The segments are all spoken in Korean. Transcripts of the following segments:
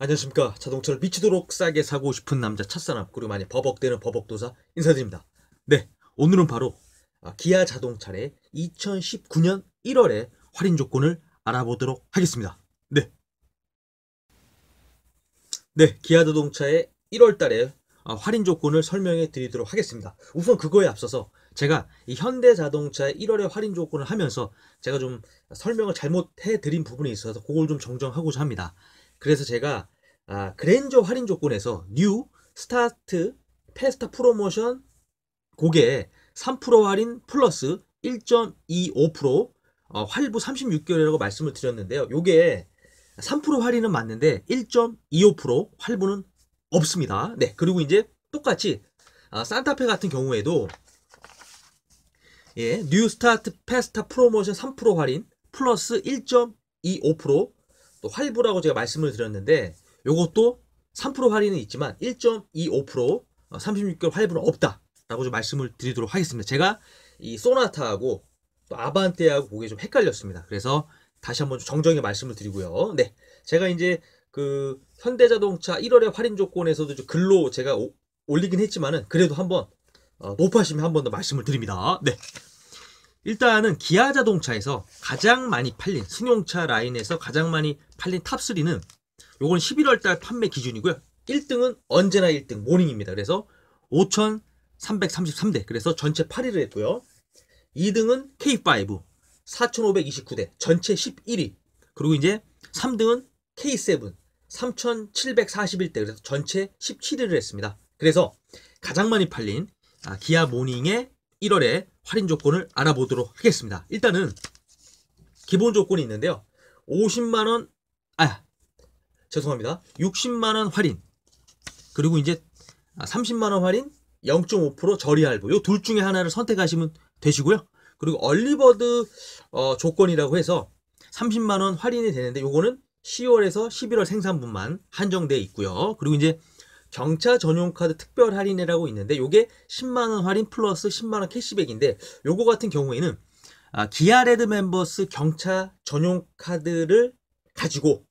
안녕하십니까. 자동차를 미치도록 싸게 사고 싶은 남자 첫사람, 그리고 많이 버벅대는 버벅도사 인사드립니다. 네, 오늘은 바로 아, 기아 자동차의 2019년 1월에 할인 조건을 알아보도록 하겠습니다. 네. 네, 기아 자동차의 1월 달에 아, 할인 조건을 설명해 드리도록 하겠습니다. 우선 그거에 앞서서 제가 이 현대 자동차의 1월에 할인 조건을 하면서 제가 좀 설명을 잘못해 드린 부분이 있어서 그걸 좀 정정하고자 합니다. 그래서 제가 아, 그랜저 할인 조건에서 뉴 스타트 페스타 프로모션 고게 3% 할인 플러스 1.25% 어, 할부 36개월이라고 말씀을 드렸는데요. 요게 3% 할인은 맞는데 1.25% 할부는 없습니다. 네, 그리고 이제 똑같이 아, 산타페 같은 경우에도 예, 뉴 스타트 페스타 프로모션 3% 할인 플러스 1.25% 또 할부라고 제가 말씀을 드렸는데 요것도 3% 할인은 있지만 1.25% 36개월 할부는 없다라고 좀 말씀을 드리도록 하겠습니다. 제가 이 소나타하고 또 아반떼하고 그게 좀 헷갈렸습니다. 그래서 다시 한번 정정의 말씀을 드리고요. 네. 제가 이제 그 현대자동차 1월의 할인 조건에서도 좀 글로 제가 오, 올리긴 했지만은 그래도 한번 어, 높아시면 한 번 더 말씀을 드립니다. 네. 일단은 기아 자동차에서 가장 많이 팔린 승용차 라인에서 가장 많이 팔린 탑3는 요건 11월 달 판매 기준이고요. 1등은 언제나 1등 모닝입니다. 그래서 5,333대. 그래서 전체 8위를 했고요. 2등은 K5 4,529대. 전체 11위. 그리고 이제 3등은 K7 3,741대. 그래서 전체 17위를 했습니다. 그래서 가장 많이 팔린 아, 기아 모닝의 1월에 할인 조건을 알아보도록 하겠습니다. 일단은 기본 조건이 있는데요. 50만원, 아, 죄송합니다. 60만원 할인. 그리고 이제 30만원 할인, 0.5% 저리 할부. 요 둘 중에 하나를 선택하시면 되시고요. 그리고 얼리버드 어, 조건이라고 해서 30만원 할인이 되는데 요거는 10월에서 11월 생산분만 한정돼 있고요. 그리고 이제 경차 전용 카드 특별 할인이라고 있는데 요게 10만 원 할인 플러스 10만 원 캐시백인데 요거 같은 경우에는 아, 기아 레드 멤버스 경차 전용 카드를 가지고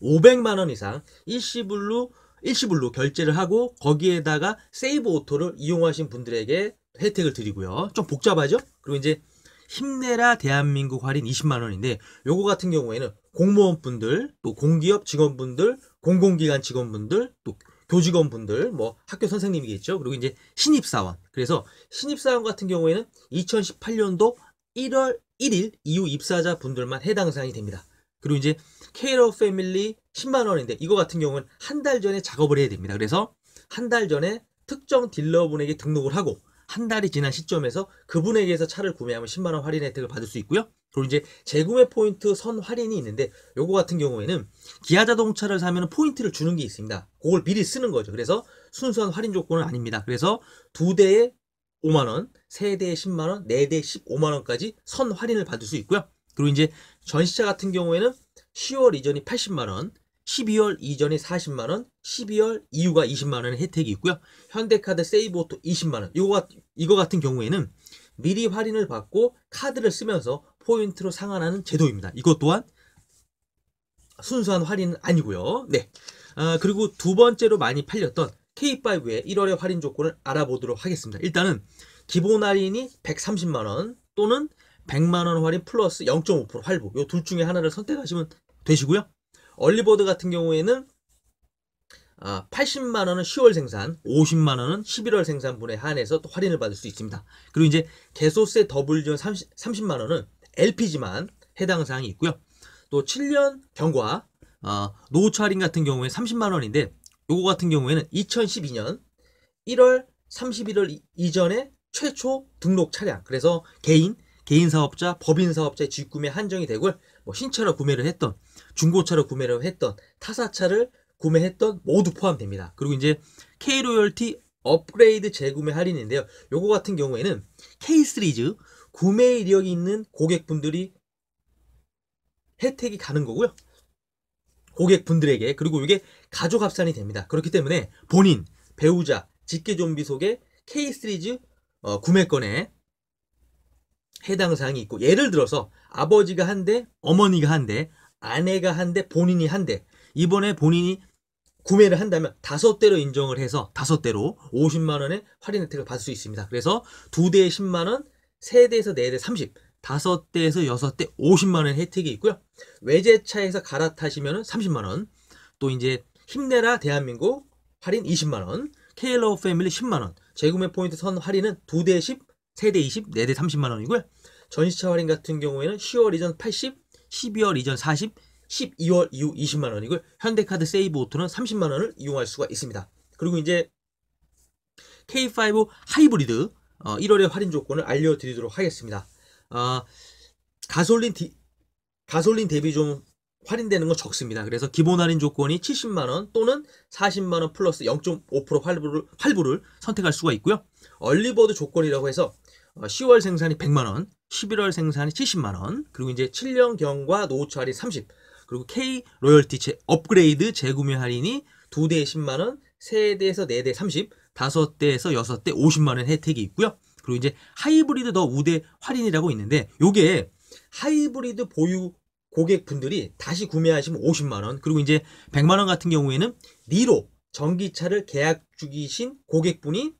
500만 원 이상 일시불로 일시불로 결제를 하고 거기에다가 세이브 오토를 이용하신 분들에게 혜택을 드리고요. 좀 복잡하죠? 그리고 이제 힘내라 대한민국 할인 20만 원인데 요거 같은 경우에는 공무원분들 또 공기업 직원분들 공공기관 직원분들 또 교직원분들 뭐 학교 선생님이겠죠. 그리고 이제 신입사원. 그래서 신입사원 같은 경우에는 2018년도 1월 1일 이후 입사자 분들만 해당 사항이 됩니다. 그리고 이제 케이러 패밀리 10만 원인데 이거 같은 경우는 한 달 전에 작업을 해야 됩니다. 그래서 한 달 전에 특정 딜러분에게 등록을 하고 한 달이 지난 시점에서 그분에게서 차를 구매하면 10만원 할인 혜택을 받을 수 있고요. 그리고 이제 재구매 포인트 선 할인이 있는데 요거 같은 경우에는 기아 자동차를 사면 포인트를 주는 게 있습니다. 그걸 미리 쓰는 거죠. 그래서 순수한 할인 조건은 아닙니다. 그래서 두 대에 5만원, 세 대에 10만원, 네 대에 15만원까지 선 할인을 받을 수 있고요. 그리고 이제 전시차 같은 경우에는 10월 이전이 80만원, 12월 이전이 40만원, 12월 이후가 20만원의 혜택이 있고요. 현대카드 세이브오토 20만원. 이거, 이거 같은 경우에는 미리 할인을 받고 카드를 쓰면서 포인트로 상환하는 제도입니다. 이것 또한 순수한 할인은 아니고요. 네. 아, 그리고 두 번째로 많이 팔렸던 K5의 1월의 할인 조건을 알아보도록 하겠습니다. 일단은 기본 할인이 130만 원 또는 100만 원 할인 플러스 0.5% 할부. 이둘 중에 하나를 선택하시면 되시고요. 얼리버드 같은 경우에는 아, 80만 원은 10월 생산, 50만 원은 11월 생산분에 한해서 또 할인을 받을 수 있습니다. 그리고 이제 개소세 더블 지원 30, 30만 원은 LPG만 해당 사항이 있고요. 또 7년 경과, 어, 노후차 할인 같은 경우에 30만 원인데, 요거 같은 경우에는 2012년 1월 31일 이전에 최초 등록 차량. 그래서 개인, 개인 사업자, 법인 사업자의 직구매 한정이 되고요. 뭐 신차로 구매를 했던 중고차로 구매를 했던 타사차를 구매했던 모두 포함됩니다. 그리고 이제 K로열티 업그레이드 재구매 할인인데요. 요거 같은 경우에는 K 시리즈 구매 이력이 있는 고객분들이 혜택이 가는 거고요. 고객분들에게 그리고 이게 가족 합산이 됩니다. 그렇기 때문에 본인, 배우자, 직계 좀비 속에 K 시리즈 어, 구매권에 해당 사항이 있고 예를 들어서 아버지가 한 대, 어머니가 한 대, 아내가 한 대, 본인이 한 대. 이번에 본인이 구매를 한다면 다섯 대로 인정을 해서 다섯 대로 50만 원의 할인 혜택을 받을 수 있습니다. 그래서 두 대에 10만 원, 세 대에서 네대 30, 다섯 대에서 여섯 대 50만 원 혜택이 있고요. 외제차에서 갈아타시면 30만 원, 또 이제 힘내라 대한민국 할인 20만 원, 케일러 패밀리 10만 원, 재구매 포인트 선 할인은 두대 10, 세대 20, 네대 30만 원이고요. 전시차 할인 같은 경우에는 10월 이전 80, 12월 이전 40, 12월 이후 20만 원이고요. 현대카드 세이브 오토는 30만 원을 이용할 수가 있습니다. 그리고 이제 K5 하이브리드 어, 1월의 할인 조건을 알려드리도록 하겠습니다. 어, 가솔린 디, 가솔린 대비 좀 할인되는 건 적습니다. 그래서 기본 할인 조건이 70만 원 또는 40만 원 플러스 0.5% 할부를, 할부를 선택할 수가 있고요. 얼리버드 조건이라고 해서 10월 생산이 100만 원, 11월 생산이 70만 원, 그리고 이제 7년경과 노후차 할인 30, 그리고 K 로열티 제, 업그레이드 재구매 할인이 2대에 10만 원, 3대에서 4대 30, 5대에서 6대 50만 원 혜택이 있고요. 그리고 이제 하이브리드 더 우대 할인이라고 있는데 요게 하이브리드 보유 고객분들이 다시 구매하시면 50만 원, 그리고 이제 100만 원 같은 경우에는 니로 전기차를 계약 중이신 고객분이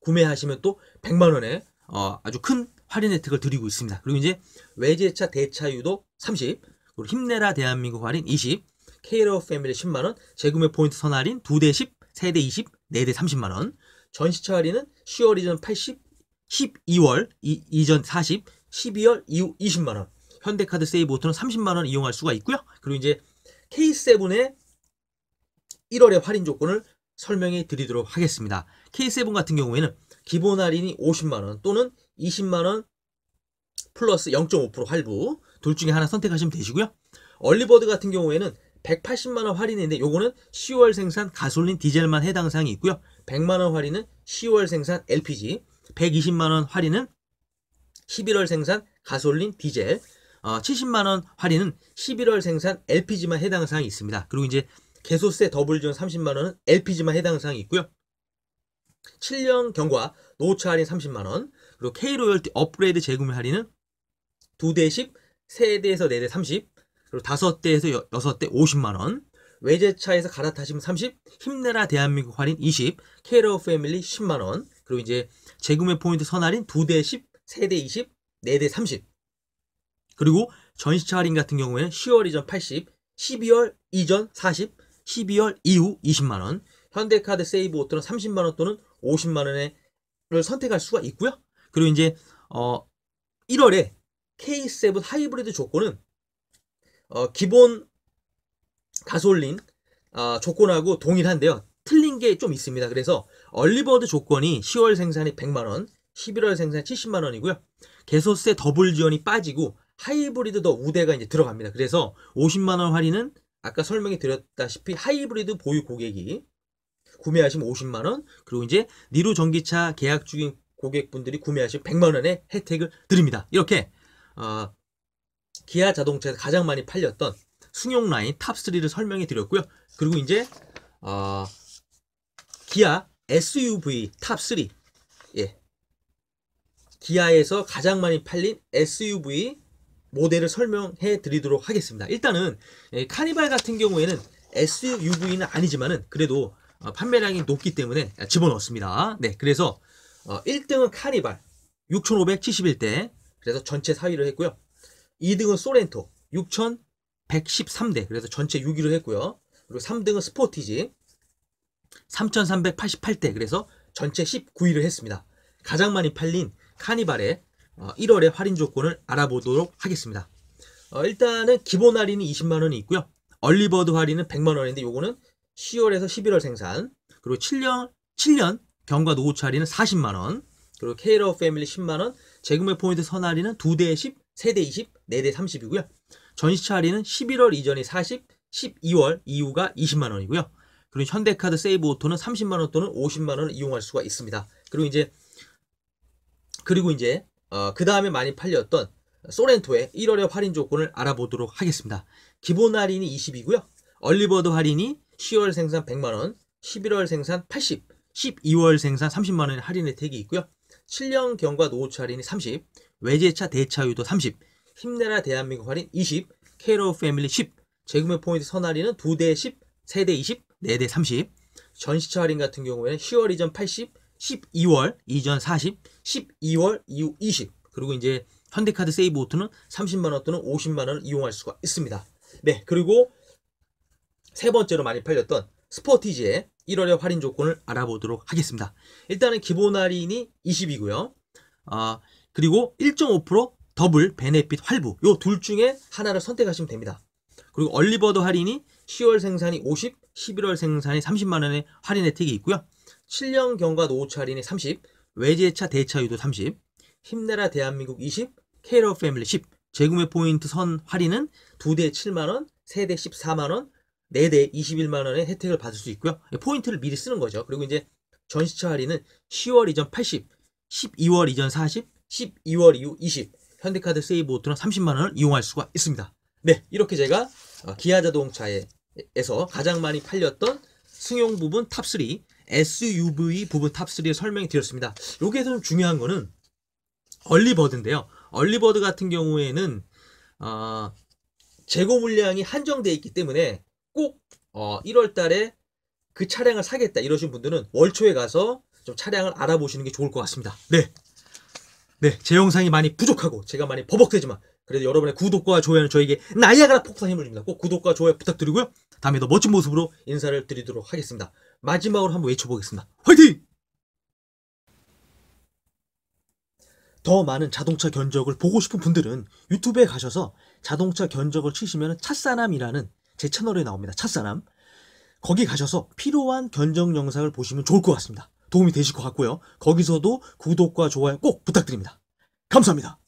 구매하시면 또 100만 원의 어, 아주 큰 할인 혜택을 드리고 있습니다. 그리고 이제 외제차 대차유도 30, 그리고 힘내라 대한민국 할인 20, 케이러 패밀리 10만 원, 재구매 포인트 선 할인 2대 10, 3대 20, 4대 30만 원, 전시차 할인은 10월 이전 80, 12월 이, 이전 40, 12월 이후 20만 원. 현대카드 세이브 오토는 30만 원 이용할 수가 있고요. 그리고 이제 K7의 1월의 할인 조건을 설명해 드리도록 하겠습니다. K7 같은 경우에는 기본 할인이 50만 원 또는 20만 원 플러스 0.5% 할부 둘 중에 하나 선택하시면 되시고요. 얼리버드 같은 경우에는 180만 원 할인인데 요거는 10월 생산 가솔린 디젤만 해당 사항이 있고요. 100만 원 할인은 10월 생산 LPG, 120만 원 할인은 11월 생산 가솔린 디젤, 어, 70만 원 할인은 11월 생산 LPG만 해당 사항이 있습니다. 그리고 이제 개소세 더블 지원 30만 원은 LPG만 해당 사항이 있고요. 7년 경과 노차 할인 30만 원, 그리고 K 로열티 업그레이드 재구매 할인은 2대 10, 3대에서 4대 30, 그리고 5대에서 6대 50만 원, 외제차에서 갈아타시면 30, 힘내라 대한민국 할인 20, 케이러 패밀리 10만 원, 그리고 이제 재구매 포인트 선할인 2대 10, 3대 20, 4대 30. 그리고 전시차 할인 같은 경우에는 10월 이전 80, 12월 이전 40, 12월 이후 20만 원, 현대카드 세이브 오토는 30만 원 또는 50만 원을 선택할 수가 있고요. 그리고 이제 어 1월에 K7 하이브리드 조건은 어 기본 가솔린 어 조건하고 동일한데요. 틀린 게 좀 있습니다. 그래서 얼리버드 조건이 10월 생산이 100만 원, 11월 생산 70만 원이고요. 개소세 더블 지원이 빠지고 하이브리드 더 우대가 이제 들어갑니다. 그래서 50만 원 할인은 아까 설명해 드렸다시피 하이브리드 보유 고객이 구매하시면 50만 원, 그리고 이제 니로 전기차 계약 중인 고객분들이 구매하시면 100만 원의 혜택을 드립니다. 이렇게 어, 기아 자동차에서 가장 많이 팔렸던 승용 라인 탑3를 설명해 드렸고요. 그리고 이제 어, 기아 SUV 탑3 예. 기아에서 가장 많이 팔린 SUV 모델을 설명해 드리도록 하겠습니다. 일단은 예, 카니발 같은 경우에는 SUV는 아니지만은 그래도 어, 판매량이 높기 때문에 집어넣습니다. 네, 그래서 어, 1등은 카니발 6,571대 그래서 전체 4위를 했고요. 2등은 소렌토 6,113대 그래서 전체 6위를 했고요. 그리고 3등은 스포티지 3,388대 그래서 전체 19위를 했습니다. 가장 많이 팔린 카니발의 어, 1월의 할인 조건을 알아보도록 하겠습니다. 어, 일단은 기본 할인이 20만 원이 있고요. 얼리버드 할인은 100만 원인데 요거는 10월에서 11월 생산 그리고 7년 7년 경과 노후차 할인은 40만 원 그리고 케이러 패밀리 10만 원 재구매 포인트 선 할인은 2대 10, 3대 20, 4대 30이고요. 전시차 할인은 11월 이전이 40, 12월 이후가 20만 원이고요. 그리고 현대카드 세이브 오토는 30만 원 또는 50만 원을 이용할 수가 있습니다. 그리고 이제 그리고 이제 어, 그 다음에 많이 팔렸던 소렌토의 1월의 할인 조건을 알아보도록 하겠습니다. 기본 할인이 20이고요. 얼리버드 할인이 10월 생산 100만 원, 11월 생산 80, 12월 생산 30만원의 할인 혜택이 있고요. 7년 경과 노후차 할인이 30, 외제차 대차유도 30, 힘내라 대한민국 할인 20, 케이러 패밀리 10, 재구매 포인트 선 할인은 2대 10, 3대 20, 4대 30. 전시차 할인 같은 경우에는 10월 이전 80, 12월 이전 40, 12월 이후 20. 그리고 이제 현대카드 세이브 오토는 30만 원 또는 50만 원을 이용할 수가 있습니다. 네, 그리고 세 번째로 많이 팔렸던 스포티지의 1월의 할인 조건을 알아보도록 하겠습니다. 일단은 기본 할인이 20이고요. 아, 그리고 1.5% 더블 베네핏 할부. 요 둘 중에 하나를 선택하시면 됩니다. 그리고 얼리버드 할인이 10월 생산이 50, 11월 생산이 30만 원의 할인 혜택이 있고요. 7년 경과 노후차 할인이 30, 외제차 대차유도 30, 힘내라 대한민국 20, 케이러 패밀리 10, 재구매 포인트 선 할인은 2대 7만 원, 3대 14만 원, 4대 21만 원의 혜택을 받을 수 있고요. 포인트를 미리 쓰는 거죠. 그리고 이제 전시차 할인은 10월 이전 80, 12월 이전 40, 12월 이후 20, 현대카드 세이브 오토는 30만 원을 이용할 수가 있습니다. 네, 이렇게 제가 어, 기아 자동차에서 가장 많이 팔렸던 승용 부분 탑3, SUV 부분 탑3를 설명해 드렸습니다. 여기에서 좀 중요한 거는 얼리버드인데요. 얼리버드 같은 경우에는 어, 재고 물량이 한정되어 있기 때문에 꼭 어, 1월 달에 그 차량을 사겠다 이러신 분들은 월초에 가서 좀 차량을 알아보시는 게 좋을 것 같습니다. 네. 네, 제 영상이 많이 부족하고 제가 많이 버벅대지만 그래도 여러분의 구독과 좋아요는 저에게 나이아가라 폭탄 힘을 줍니다. 꼭 구독과 좋아요 부탁드리고요. 다음에 더 멋진 모습으로 인사를 드리도록 하겠습니다. 마지막으로 한번 외쳐보겠습니다. 화이팅! 더 많은 자동차 견적을 보고 싶은 분들은 유튜브에 가셔서 자동차 견적을 치시면 찻사남이라는 제 채널에 나옵니다. 찻사남. 거기 가셔서 필요한 견적 영상을 보시면 좋을 것 같습니다. 도움이 되실 것 같고요. 거기서도 구독과 좋아요 꼭 부탁드립니다. 감사합니다.